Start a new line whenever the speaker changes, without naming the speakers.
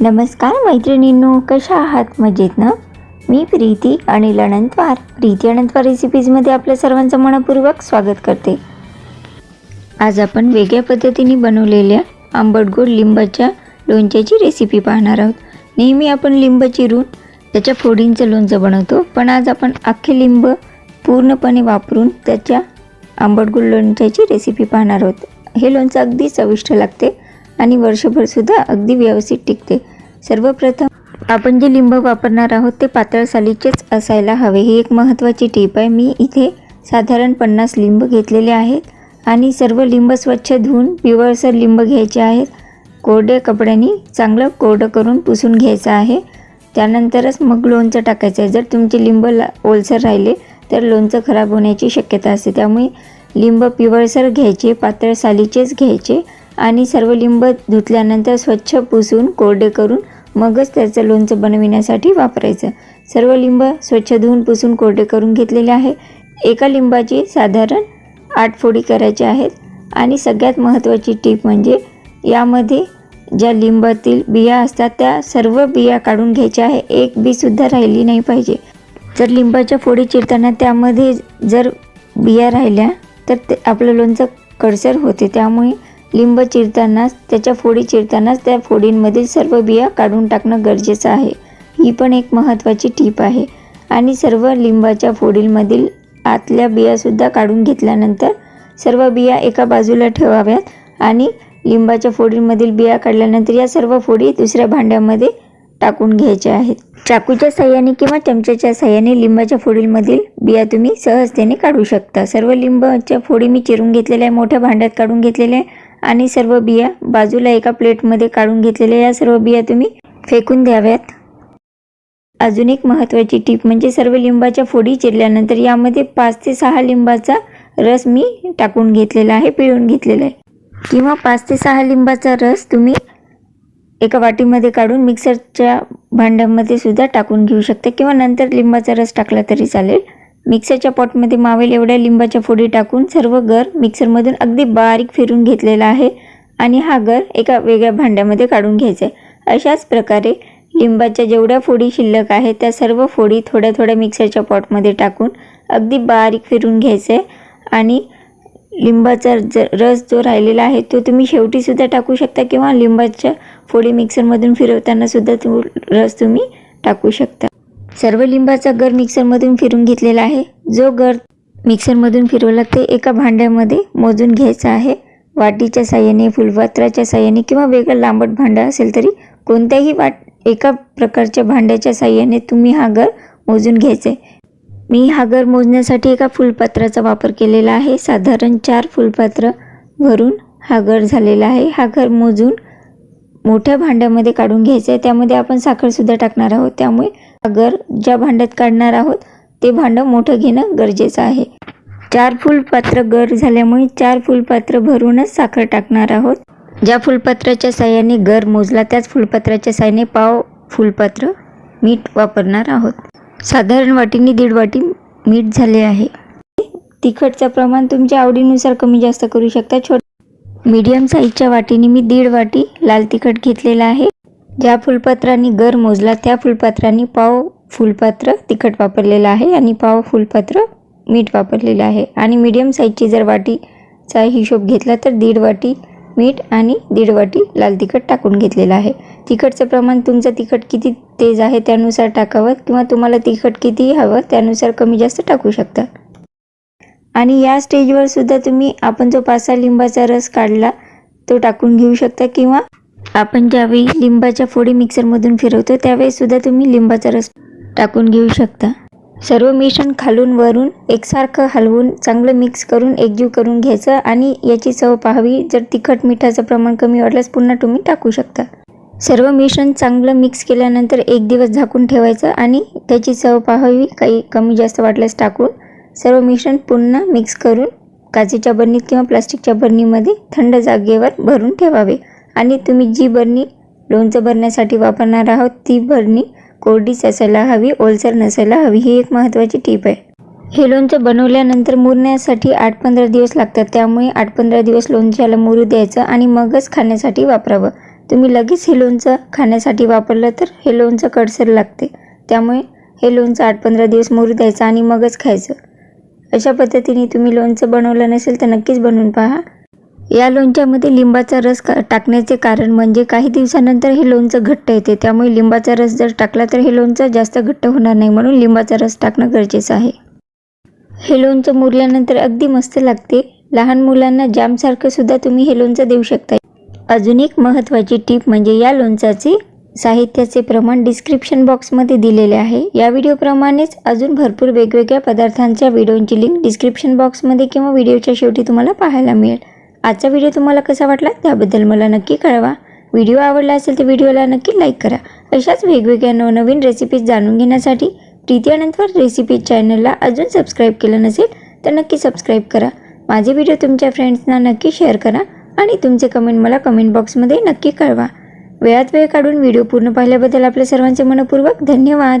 नमस्कार मैत्रिणींनो कशा आहात? मजेत ना? मी प्रीती अनिल अनंतवार प्रीती अनंतवार रेसिपीजमध्ये आपल्या सर्वांचं मनपूर्वक स्वागत करते. आज आपण वेगळ्या पद्धतीने बनवलेल्या आंबट गोड लिंबाच्या लोणच्याची रेसिपी पाहणार आहोत. नेहमी आपण लिंब चिरून त्याच्या फोडींचं लोणचं बनवतो पण आज आपण अख्खे लिंब पूर्णपणे वापरून त्याच्या आंबट गुळ लोणच्याची रेसिपी पाहणार आहोत. हे लोणचं अगदी चविष्ट लागते आणि वर्षभरसुद्धा अगदी व्यवस्थित टिकते. सर्वप्रथम आपण जे लिंब वापरणार आहोत ते पातळ सालीचेच असायला हवे. ही एक महत्त्वाची टीप आहे. मी इथे साधारण पन्नास लिंब घेतलेले आहेत आणि सर्व लिंब स्वच्छ धुवून पिवळसर लिंब घ्यायचे आहेत. कोरड्या कपड्यांनी चांगलं कोरडं करून पुसून घ्यायचं आहे. त्यानंतरच मग लोणचं टाकायचं आहे. जर तुमचे लिंब ला ओलसर राहिले तर लोणचं खराब होण्याची शक्यता असते. त्यामुळे लिंब पिवळसर घ्यायचे पातळ सालीचेच घ्यायचे आणि सर्व लिंब धुतल्यानंतर स्वच्छ पुसून कोरडे करून मगच त्याचं लोणचं बनविण्यासाठी वापरायचं. सर्व लिंब स्वच्छ धुवून पुसून कोरडे करून घेतलेले आहे. एका लिंबाची साधारण आठ फोडी करायच्या आहेत आणि सगळ्यात महत्त्वाची टीप म्हणजे यामध्ये ज्या लिंबातील बिया असतात त्या सर्व बिया काढून घ्यायच्या आहे. एक बीसुद्धा राहिली नाही पाहिजे. जर लिंबाच्या फोडी चिरताना त्यामध्ये जर बिया राहिल्या तर ते आपलं लोणचं कडसर होते. त्यामुळे लिंब चिरतानाच त्याच्या फोडी चिरतानाच त्या फोडींमधील सर्व बिया काढून टाकणं गरजेचं आहे. ही पण एक महत्त्वाची टीप आहे. आणि सर्व लिंबाच्या फोडींमधील आतल्या बियासुद्धा काढून घेतल्यानंतर सर्व बिया एका बाजूला ठेवाव्यात आणि लिंबाच्या फोडींमधील बिया काढल्यानंतर या सर्व फोडी दुसऱ्या भांड्यामध्ये टाकून घ्यायचे आहेत. चाकूच्या सहाय्याने किंवा चमच्याच्या सहाय्याने लिंबाच्या फोडींमधील बिया तुम्ही सहजतेने काढू शकता. सर्व लिंबाच्या फोडी मी चिरून घेतलेल्या आहे मोठ्या भांड्यात काढून घेतलेल्या आहे आणि सर्व बिया बाजूला एका प्लेटमध्ये काढून घेतलेल्या या सर्व बिया तुम्ही फेकून द्याव्यात. अजून एक महत्त्वाची टीप म्हणजे सर्व लिंबाच्या फोडी चिरल्यानंतर यामध्ये पाच ते सहा लिंबाचा रस मी टाकून घेतलेला आहे पिळून घेतलेला आहे. किंवा पाच ते सहा लिंबाचा रस तुम्ही एका वाटीमध्ये काढून मिक्सरच्या भांड्यामध्ये सुद्धा टाकून घेऊ शकता किंवा नंतर लिंबाचा रस टाकला तरी चालेल. मिक्सरच्या पॉटमध्ये मावेल एवढ्या लिंबाच्या फोडी टाकून सर्व गर मिक्सरमधून अगदी बारीक फिरून घेतलेला आहे आणि हा गर एका वेगळ्या भांड्यामध्ये काढून घ्यायचा आहे. अशाच प्रकारे लिंबाच्या जेवढ्या फोडी शिल्लक आहेत त्या सर्व फोडी थोड्या थोड्या मिक्सरच्या पॉटमध्ये टाकून अगदी बारीक फिरून घ्यायचं आहे आणि लिंबाचा रस जो राहिलेला आहे तो तुम्ही शेवटीसुद्धा टाकू शकता किंवा लिंबाच्या फोडी मिक्सरमधून फिरवतानासुद्धा तो रस तुम्ही टाकू शकता. सर्व लिंबाचा गर मिक्सरमधून फिरून घेतलेला आहे. जो गर मिक्सरमधून फिरवला ते एका भांड्यामध्ये मोजून घ्यायचा आहे. वाटीच्या साह्याने फुलपात्राच्या साह्याने किंवा वेगळं लांबट भांडं असेल तरी कोणत्याही वाट एका प्रकारच्या भांड्याच्या साह्याने तुम्ही हा गर मोजून घ्यायचा आहे. मी हागर मोजण्यासाठी एका फुलपात्राचा वापर केलेला आहे. साधारण चार फुलपात्र भरून हा गर झालेला आहे. हागर मोजून मोठ्या भांड्यामध्ये काढून घ्यायचं आहे. त्यामध्ये आपण साखरसुद्धा टाकणार आहोत. त्यामुळे हागर ज्या भांड्यात काढणार आहोत ते भांडं मोठं घेणं गरजेचं आहे. चार फुलपात्र गर झाल्यामुळे चार फुलपात्र भरूनच साखर टाकणार आहोत. ज्या फुलपात्राच्या साह्याने गर मोजला त्याच फुलपात्राच्या साह्याने पाव फुलपात्र मीठ वापरणार आहोत. साधारण वाटीने दीड वाटी मीठ झाले आहे. तिखटचं प्रमाण तुमच्या आवडीनुसार कमी जास्त करू शकता. छोट मीडियम साईजच्या वाटीने मी दीड वाटी लाल तिखट घेतलेला आहे. ज्या फुलपात्रांनी गर मोजला त्या फुलपात्रांनी पाव फुलपात्र तिखट वापरलेलं आहे आणि पाव फुलपात्र मीठ वापरलेलं आहे. आणि मीडियम साईजची जर वाटीचा हिशोब घेतला तर दीड वाटी मीठ आणि दीड वाटी लाल तिखट टाकून घेतलेलं आहे. तिखटचं प्रमाण तुमचं तिखट किती तेज आहे त्यानुसार टाकावं किंवा तुम्हाला तिखट किती हवं त्यानुसार कमी जास्त टाकू शकता. आणि या स्टेजवर सुद्धा तुम्ही आपण जो पासा लिंबाचा रस काढला तो टाकून घेऊ शकता किंवा आपण ज्यावेळी लिंबाच्या फोडी मिक्सरमधून फिरवतो त्यावेळीसुद्धा तुम्ही लिंबाचा रस टाकून घेऊ शकता. सर्व मिश्रण खालून वरून एकसारखं हलवून चांगलं मिक्स करून एकजीव करून घ्यायचं आणि याची चव पाहावी. जर तिखट मिठाचं प्रमाण कमी वाटल्यास पुन्हा तुम्ही टाकू शकता. सर्व मिश्रण चांगलं मिक्स केल्यानंतर एक दिवस झाकून ठेवायचं आणि त्याची चव पाहावी. काही कमी जास्त वाटल्यास टाकून सर्व मिश्रण पुन्हा मिक्स करून काचेच्या बरणीत किंवा प्लास्टिकच्या बरणीमध्ये थंड जागेवर भरून ठेवावे. आणि तुम्ही जी बरणी लोणचं भरण्यासाठी वापरणार आहोत ती बरणी कोरडीच असायला हवी ओलसर नसायला हवी ही एक महत्त्वाची टीप आहे. हे लोणचं बनवल्यानंतर मुरण्यासाठी आठ पंधरा दिवस लागतात. त्यामुळे आठ पंधरा दिवस लोणच्याला मुरू द्यायचं आणि मगच खाण्यासाठी वापरावं. तुम्ही लगेच हे लोणचं खाण्यासाठी वापरलं तर हे लोणचं कडसर लागते. त्यामुळे हे लोणचं आठ पंधरा दिवस मुरू द्यायचं आणि मगच खायचं. अशा पद्धतीने तुम्ही लोणचं बनवलं नसेल तर नक्कीच बनवून पहा. या लोणच्यामध्ये लिंबाचा रस का टाकण्याचे कारण म्हणजे काही दिवसानंतर हे लोणचं घट्ट येते. त्यामुळे लिंबाचा रस जर टाकला तर हे लोणचं जास्त घट्ट होणार नाही म्हणून लिंबाचा रस टाकणं गरजेचं आहे. हे लोणचं मुरल्यानंतर अगदी मस्त लागते. लहान मुलांना जामसारखं सुद्धा तुम्ही हे लोणचं देऊ शकता. अजून एक महत्त्वाची टीप म्हणजे या लोणचाचे साहित्याचे प्रमाण डिस्क्रिप्शन बॉक्समध्ये दिलेले आहे. या व्हिडिओप्रमाणेच अजून भरपूर वेगवेगळ्या पदार्थांच्या व्हिडिओंची लिंक डिस्क्रिप्शन बॉक्समध्ये किंवा व्हिडिओच्या शेवटी तुम्हाला पाहायला मिळेल. आजचा व्हिडिओ तुम्हाला कसा वाटला त्याबद्दल मला नक्की कळवा. व्हिडिओ आवडला असेल तर व्हिडिओला नक्की लाईक करा. अशाच वेगवेगळ्या नवनवीन रेसिपीज जाणून घेण्यासाठी प्रीती अनंतवर रेसिपीज चॅनलला अजून सबस्क्राईब केलं नसेल तर नक्की सबस्क्राईब करा. माझे व्हिडिओ तुमच्या फ्रेंड्सना नक्की शेअर करा आणि तुमचे कमेंट मला कमेंट बॉक्समध्ये नक्की कळवा. वेळात वेळ काढून व्हिडिओ पूर्ण पाहिल्याबद्दल आपल्या सर्वांचे मनपूर्वक धन्यवाद.